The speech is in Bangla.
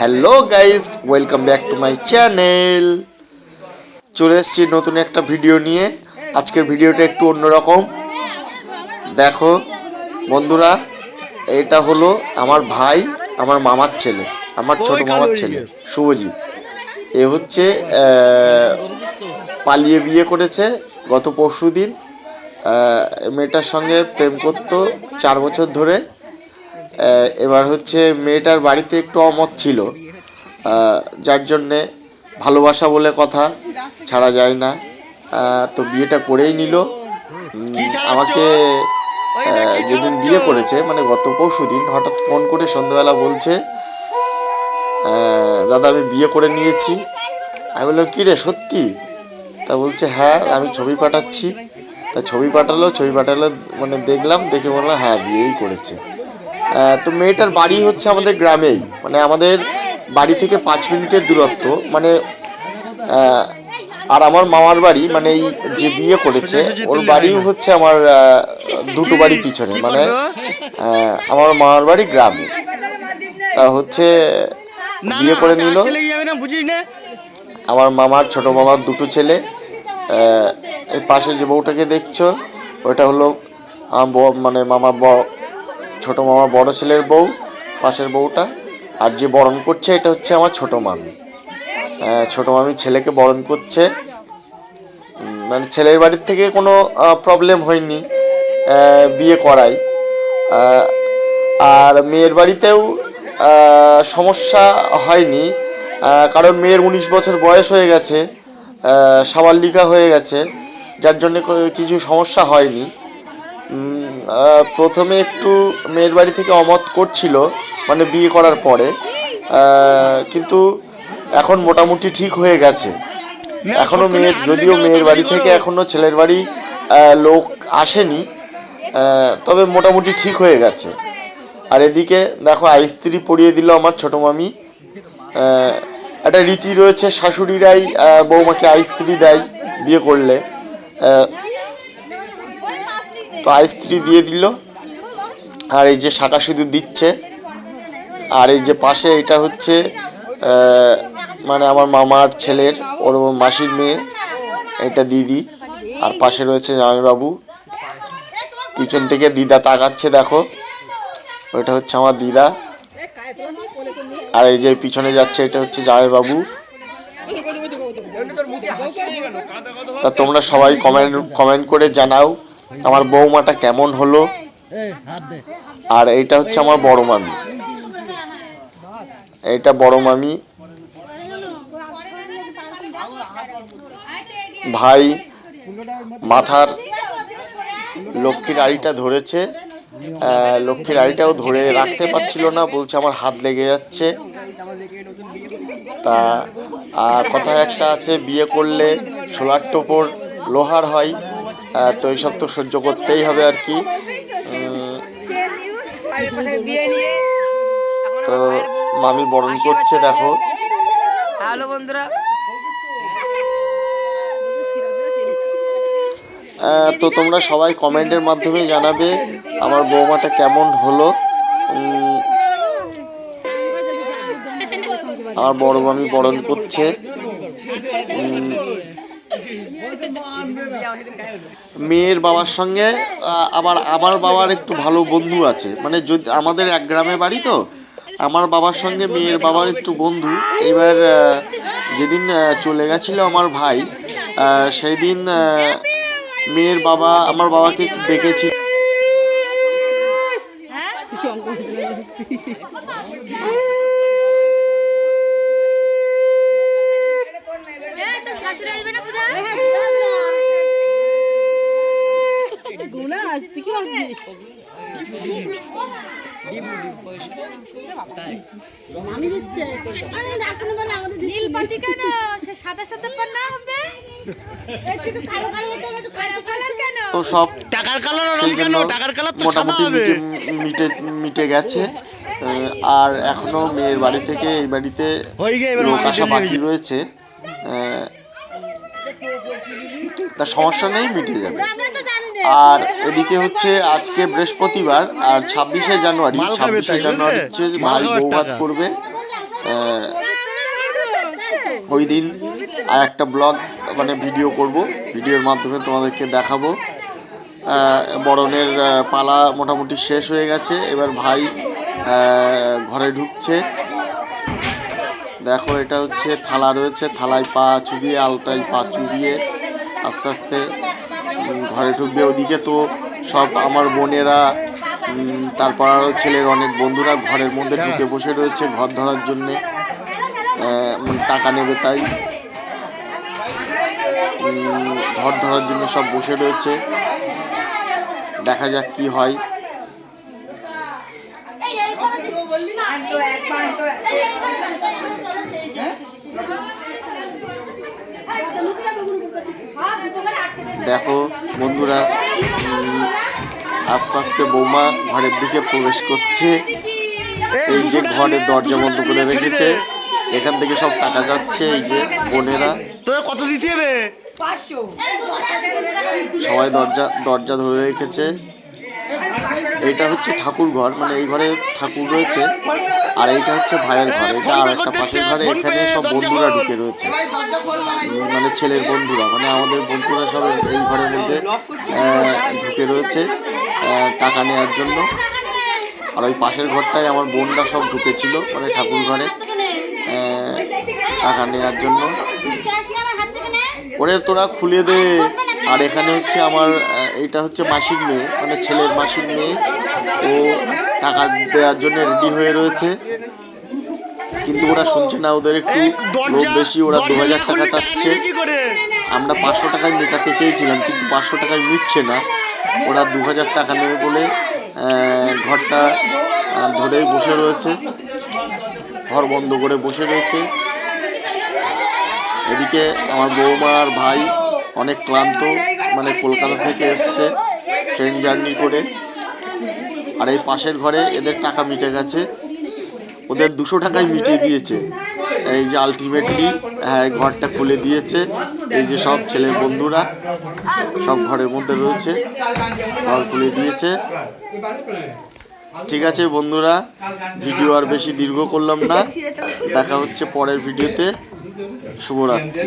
Hello guys welcome back to my channel চলে এসেছি নতুন একটা ভিডিও নিয়ে। আজকের ভিডিওটা একটু অন্যরকম। দেখো বন্ধুরা এটা হলো আমার ভাই আমার মামার ছেলে আমার ছোট মামার ছেলে শুভজিৎ। এ হচ্ছে পালিয়ে বিয়ে করেছে গত পরশু দিন মেয়েটার সঙ্গে প্রেম করতো চার বছর ধরে। এবার হচ্ছে মেয়েটার বাড়িতে একটু অমত ছিল। যার জন্যে ভালোবাসা বলে কথা ছাড়া যায় না। তো বিয়েটা করেই নিল। আমাকে যেদিন বিয়ে করেছে মানে গত পরশু দিন হঠাৎ ফোন করে সন্ধ্যাবেলা বলছে দাদা আমি বিয়ে করে নিয়েছি। আমি বললাম কী রে সত্যি? তা বলছে হ্যাঁ আমি ছবি পাঠাচ্ছি। তা ছবি পাঠালো ছবি পাঠালো মানে দেখলাম দেখে বললাম হ্যাঁ বিয়েই করেছে। তো মেয়েটার বাড়ি হচ্ছে আমাদের গ্রামেই। মানে আমাদের বাড়ি থেকে পাঁচ মিনিটের দূরত্ব। মানে আর আমার মামার বাড়ি মানে এই যে বিয়ে করেছে, ওর বাড়িও হচ্ছে আমার দুটো বাড়ি পিছনে। মানে আমার মামার বাড়ি গ্রামে। তা হচ্ছে, বিয়ে করে নিল। আমার মামার ছোট মামার দুটো ছেলে। এই পাশে যে বউটাকে দেখছ, ওটা হলো আমার মানে মামার ছোট মামার বড় ছেলের বউ, পাশের বউটা। আর যে বরণ করছে, এটা হচ্ছে আমার ছোট মামি। ছোট মামি ছেলেকে বরণ করছে। মানে ছেলের বাড়ির থেকে কোনো প্রবলেম হয়নি। বিয়ে করাই। আর মেয়ের বাড়িতেও সমস্যা হয়নি। কারণ মেয়ের উনিশ বছর বয়স হয়ে গেছে। সাবাল্লিকা হয়ে গেছে। যার জন্য কিছু সমস্যা হয়নি। প্রথমে একটু মেয়ের বাড়ি থেকে অমত করছিল মানে বিয়ে করার পরে। কিন্তু এখন মোটামুটি ঠিক হয়ে গেছে। এখনও মেয়ের, যদিও মেয়ের বাড়ি থেকে এখনও ছেলের বাড়ি লোক আসেনি তবে মোটামুটি ঠিক হয়ে গেছে। আর এদিকে দেখো আইস্ত্রি পরিয়ে দিল আমার ছোটো মামি। একটা রীতি রয়েছে, শাশুড়িরাই বৌমাকে আইস্ত্রি দেয় বিয়ে করলে। তো আইস্ত্রি দিয়ে দিল। আর এই যে শাঁখা সিঁদুর দিচ্ছে। আর এই যে পাশে এটা হচ্ছে মানে আমার মামার ছেলের, ওর মাসির মেয়ে, এটা দিদি। আর পাশে রয়েছে জামাইবাবু পিছন থেকে দিদা তাকাচ্ছে, দেখো। ওইটা হচ্ছে আমার দিদা। আর এই যে পিছনে যাচ্ছে, এটা হচ্ছে জামাইবাবু তা তোমরা সবাই কমেন্ট কমেন্ট করে জানাও। আমার বৌমাটা কেমন হলো? আর এইটা হচ্ছে আমার বড় মামি। এইটা বড় মামি। ভাই মাথার লক্ষ্মীর আড়িটা ধরেছে। লক্ষ্মীর আড়িটাও ধরে রাখতে পারছিল না বলছে আমার হাত লেগে যাচ্ছে। তা আর কথা একটা আছে বিয়ে করলে সোলার টোপর লোহার হয়। তো এইসব তো সহ্য করতেই হবে আর কি। তো মামি বরণ করছে দেখো। হ্যালো বন্ধুরা। তো তোমরা সবাই কমেন্টের মাধ্যমে জানাবে আমার বৌমাটা কেমন হলো। আমার বড় মামি বরণ করছে। মেয়ের বাবার সঙ্গে আবার আমার বাবার একটু ভালো বন্ধু আছে। মানে যদি আমাদের এক গ্রামে বাড়ি তো, আমার বাবার সঙ্গে মেয়ের বাবার একটু বন্ধু। এবার যেদিন চলে গেছিল আমার ভাই সেই দিন মেয়ের বাবা, আমার বাবাকে একটু ডেকেছিল নীল পাতি কেন সে সাদা সাদা পর না হবে একটু কালো কালো হতে হবে একটু কালো কালার কেন তো সব টাকার কালার কেন? টাকার কালার তো মোটামুটি মিটে মিটে মিটে গেছে। আর এখনও মেয়ের বাড়ি থেকে এই বাড়িতে লোক আসা বাকি রয়েছে। আহ, তা সমস্যা নেই মিটে যাবে। আর এদিকে হচ্ছে আজকে বৃহস্পতিবার আর ছাব্বিশে জানুয়ারি ছাব্বিশে জানুয়ারি হচ্ছে ভাই বৌভাত করবে। ওই দিন আর একটা ব্লগ মানে ভিডিও করব। ভিডিওর মাধ্যমে তোমাদেরকে দেখাবো। বরণের পালা মোটামুটি শেষ হয়ে গেছে। এবার ভাই ঘরে ঢুকছে। দেখো এটা হচ্ছে থালা রয়েছে। থালায় পা চুবিয়ে আলতায় পা চুবিয়ে আস্তে আস্তে ঘরে ঢুকবে ওদিকে তো সব আমার বোনেরা তারপর আরও ছেলের অনেক বন্ধুরা ঘরের মধ্যে ঢুকে বসে রয়েছে ঘর ধরার জন্যে। মানে টাকা নেবে তাই। ঘর ধরার জন্য সব বসে রয়েছে। দেখা যাক কি হয়? দেখো বন্ধুরা উম, আস্তে আস্তে বৌমা ঘরের দিকে প্রবেশ করছে। এই যে ঘরের দরজা বন্ধ করে রেখেছে। এখান থেকে সব টাকা যাচ্ছে এই যে বোনেরা। তোর কত দিতে হবে? সবাই দরজা দরজা ধরে রেখেছে। এইটা হচ্ছে ঠাকুর ঘর মানে এই ঘরে ঠাকুর রয়েছে, আর এইটা হচ্ছে ভাইয়ের ঘর, এটা আর একটা পাশের ঘরে, এখানে সব বন্ধুরা ঢুকে রয়েছে। মানে ছেলের বন্ধুরা মানে আমাদের বন্ধুরা সব এই ঘরের মধ্যে ঢুকে রয়েছে টাকা নেওয়ার জন্য। আর ওই পাশের ঘরটায় আমার বোনরা সব ঢুকেছিল মানে ঠাকুর ঘরে টাকা নেওয়ার জন্য। ওরে, তোরা খুলে দে। আর এখানে হচ্ছে আমার এটা হচ্ছে মাসির মেয়ে মানে ছেলের মাসির মেয়ে। ও টাকা দেওয়ার জন্য রেডি হয়ে রয়েছে। কিন্তু ওরা শুনছে না ওদের একটু লোক বেশি ওরা দু হাজার টাকা চাচ্ছে। আমরা পাঁচশো টাকায় মেটাতে চেয়েছিলাম কিন্তু পাঁচশো টাকায় মিটছে না। ওরা দু হাজার টাকা নেবে বলে ঘরটা ধরেই বসে রয়েছে। ঘর বন্ধ করে বসে রয়েছে। এদিকে আমার বৌমা আর ভাই অনেক ক্লান্ত মানে কলকাতা থেকে এসছে ট্রেন জার্নি করে। আর এই পাশের ঘরে এদের টাকা মিটে গেছে। ওদের দুশো টাকায় মিটিয়ে দিয়েছে। এই যে আলটিমেটলি হ্যাঁ ঘরটা খুলে দিয়েছে। এই যে সব ছেলের বন্ধুরা সব ঘরের মধ্যে রয়েছে, ঘর খুলে দিয়েছে। ঠিক আছে বন্ধুরা, ভিডিও আর বেশি দীর্ঘ করলাম না। দেখা হচ্ছে পরের ভিডিওতে। শুভরাত্রি।